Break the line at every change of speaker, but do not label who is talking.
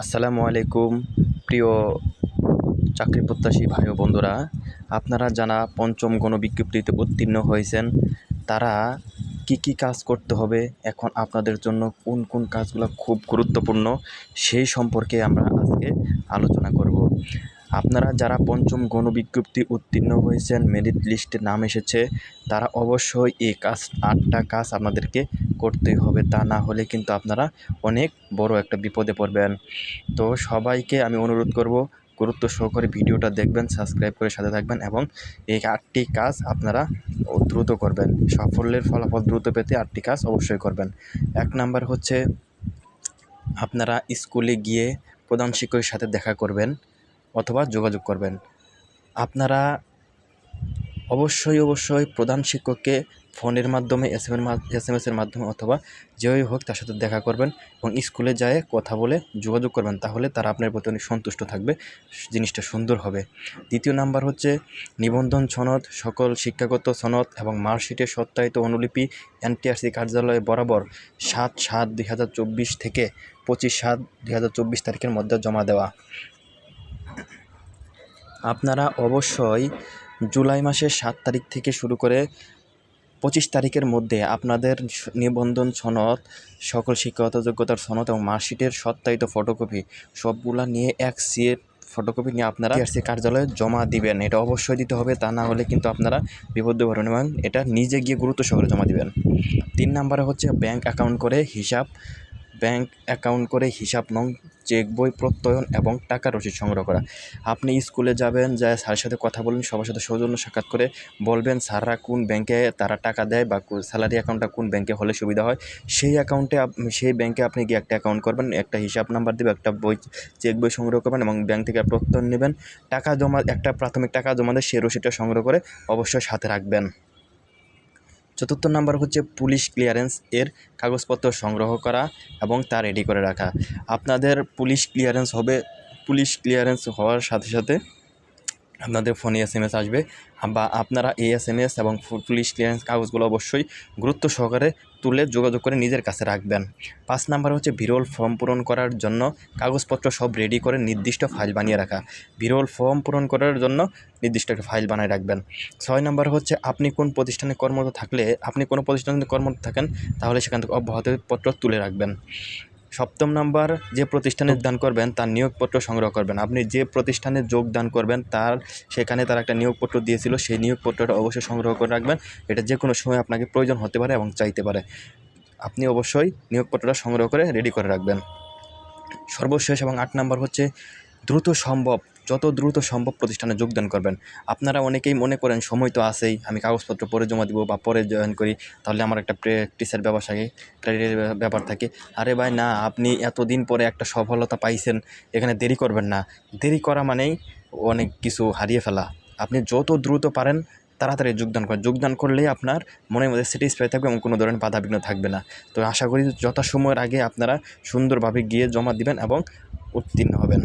আসসালামু আলাইকুম প্রিয় চাকরি প্রত্যাশী ভাই বন্ধুরা। আপনারা যারা পঞ্চম গণবিজ্ঞপ্তিতে উত্তীর্ণ হয়েছেন, তারা কি কি কাজ করতে হবে, এখন আপনাদের জন্য কোন কোন কাজগুলো খুব গুরুত্বপূর্ণ, সেই সম্পর্কে আমরা আজকে আলোচনা করব। আপনারা যারা পঞ্চম গণবিজ্ঞপ্তি উত্তীর্ণ হয়েছেন মেরিট লিস্টে নাম এসেছে, তারা অবশ্যই এই কাজ, আটটা কাজ আপনাদেরকে করতেই হবে তা না হলে কিন্তু আপনারা অনেক বড় একটা বিপদে পড়বেন। তো সবাইকে আমি অনুরোধ করব, গুরুত্ব সহকারে ভিডিওটা দেখবেন, সাবস্ক্রাইব করে সাথে থাকবেন এবং এই আটটি কাজ আপনারা দ্রুত করবেন। সাফল্যের ফলাফল দ্রুত পেতে আটটি কাজ অবশ্যই করবেন। এক নাম্বার হচ্ছে আপনারা স্কুলে গিয়ে প্রধান শিক্ষকের সাথে দেখা করবেন অথবা যোগাযোগ করবেন। আপনারা অবশ্যই অবশ্যই প্রধান শিক্ষককে ফোনের মাধ্যমে এস এম এস এম এসের মাধ্যমে অথবা যেভাবে হোক তার সাথে দেখা করবেন এবং স্কুলে যায়, কথা বলে, যোগাযোগ করবেন, তাহলে তারা আপনার প্রতি অনেক সন্তুষ্ট থাকবে, জিনিসটা সুন্দর হবে। দ্বিতীয় নাম্বার হচ্ছে নিবন্ধন সনদ, সকল শিক্ষাগত সনদ এবং মার্কশিটের সত্যায়িত অনুলিপি এনটিআরসি কার্যালয়ে বরাবর সাত সাত দুই থেকে পঁচিশ সাত দুই তারিখের মধ্যে জমা দেওয়া। আপনারা অবশ্যই জুলাই মাসের সাত তারিখ থেকে শুরু করে পঁচিশ তারিখের মধ্যে আপনাদের নিবন্ধন সনদ, সকল শিক্ষাগত যোগ্যতার সনদ এবং মার্কশিটের সত্যায়িত ফটোকপি সবগুলা নিয়ে এক সিএর ফটোকপি নিয়ে আপনারা টিআরসি কার্যালয়ে জমা দিবেন। এটা অবশ্যই দিতে হবে, তা না হলে কিন্তু আপনারা বিপদে পড়বেন এবং এটা নিজে গিয়ে গুরুত্ব সহকারে জমা দিবেন। তিন নম্বরে হচ্ছে ব্যাংক অ্যাকাউন্ট করে হিসাব। ব্যাংক অ্যাকাউন্ট করে হিসাব নং চেক বই প্রত্যয়ন এবং টাকা রসিদ সংগ্রহ করা। আপনি স্কুলে যাবেন যা স্যারের সাথে কথা বলবেন সবার সাথে সৌজন্য সাক্ষাৎ করে বলবেন, স্যাররা কোন ব্যাংকে তারা টাকা দেয় বা স্যালারি অ্যাকাউন্টটা কোন ব্যাংকে হলে সুবিধা হয়? সেই অ্যাকাউন্টে সেই ব্যাংকে আপনি গিয়ে একটা অ্যাকাউন্ট করবেন, একটা হিসাব নাম্বার দেবে একটা বই, চেক বই সংগ্রহ করবেন এবং ব্যাংক থেকে প্রত্যয়ন নেবেন। টাকা জমা একটা প্রাথমিক টাকা জমা দেয় সেই রসিদটা সংগ্রহ করে অবশ্যই সাথে রাখবেন। চতুর্থ নাম্বার হচ্ছে পুলিশ ক্লিয়ারেন্স এর কাগজপত্র সংগ্রহ করা এবং তা রেডি করে রাখা। আপনাদের পুলিশ ক্লিয়ারেন্স হবে, পুলিশ ক্লিয়ারেন্স হওয়ার সাথে সাথে আপনাদের ফোনে এস এম এস আসবে, বা আপনারা এই এস এম এস এবং পুলিশ ক্লিয়ারেন্স কাগজগুলো অবশ্যই গুরুত্ব সহকারে তুলে যোগাযোগ করে নিজের কাছে রাখবেন। পাঁচ নাম্বার হচ্ছে বিরল ফর্ম পূরণ করার জন্য কাগজপত্র সব রেডি করে নির্দিষ্ট ফাইল বানিয়ে রাখা। বিরল ফর্ম পূরণ করার জন্য নির্দিষ্ট একটা ফাইল বানিয়ে রাখবেন। ছয় নম্বর হচ্ছে আপনি কোন প্রতিষ্ঠানে কর্মরত থাকলে, আপনি কোনো প্রতিষ্ঠানে কর্মরত থাকেন, তাহলে সেখান থেকে অব্যাহতিপত্র তুলে রাখবেন। সপ্তম নাম্বার যে প্রতিষ্ঠানে দান করবেন তার নিয়োগপত্র সংগ্রহ করবেন। আপনি যে প্রতিষ্ঠানে যোগদান করবেন তার সেখানে তার একটা নিয়োগপত্র দিয়েছিল সেই নিয়োগপত্রটা অবশ্যই সংগ্রহ করে রাখবেন। এটা যে কোনো সময় আপনাকে প্রয়োজন হতে পারে এবং চাইতে পারে। আপনি অবশ্যই নিয়োগপত্রটা সংগ্রহ করে রেডি করে রাখবেন। সর্বশেষ এবং আট নাম্বার হচ্ছে দ্রুত সম্ভব যত দ্রুত সম্ভব প্রতিষ্ঠানে যোগদান করবেন। আপনারা অনেকেই মনে করেন, সময় তো আছেই, আমি কাগজপত্র পরে জমা দিব বা পরে জয়েন করি, তাহলে আমার একটা প্র্যাকটিসের ব্যাপার থাকে, ক্যারিয়ারের ব্যাপার থাকে। আরে ভাই, না, আপনি এতদিন পরে একটা সফলতা পাইছেন, এখানে দেরি করবেন না। দেরি করা মানেই অনেক কিছু হারিয়ে ফেলা। আপনি যত দ্রুত পারেন, তাড়াতাড়ি যোগদান করেন। যোগদান করলেই আপনার মনের মধ্যে স্যাটিসফাই থাকবে এবং কোনো ধরনের বাধাবিঘ্ন থাকবে না। তো আশা করি যথাসময়ের আগে আপনারা সুন্দরভাবে গিয়ে জমা দিবেন এবং উত্তীর্ণ হবেন।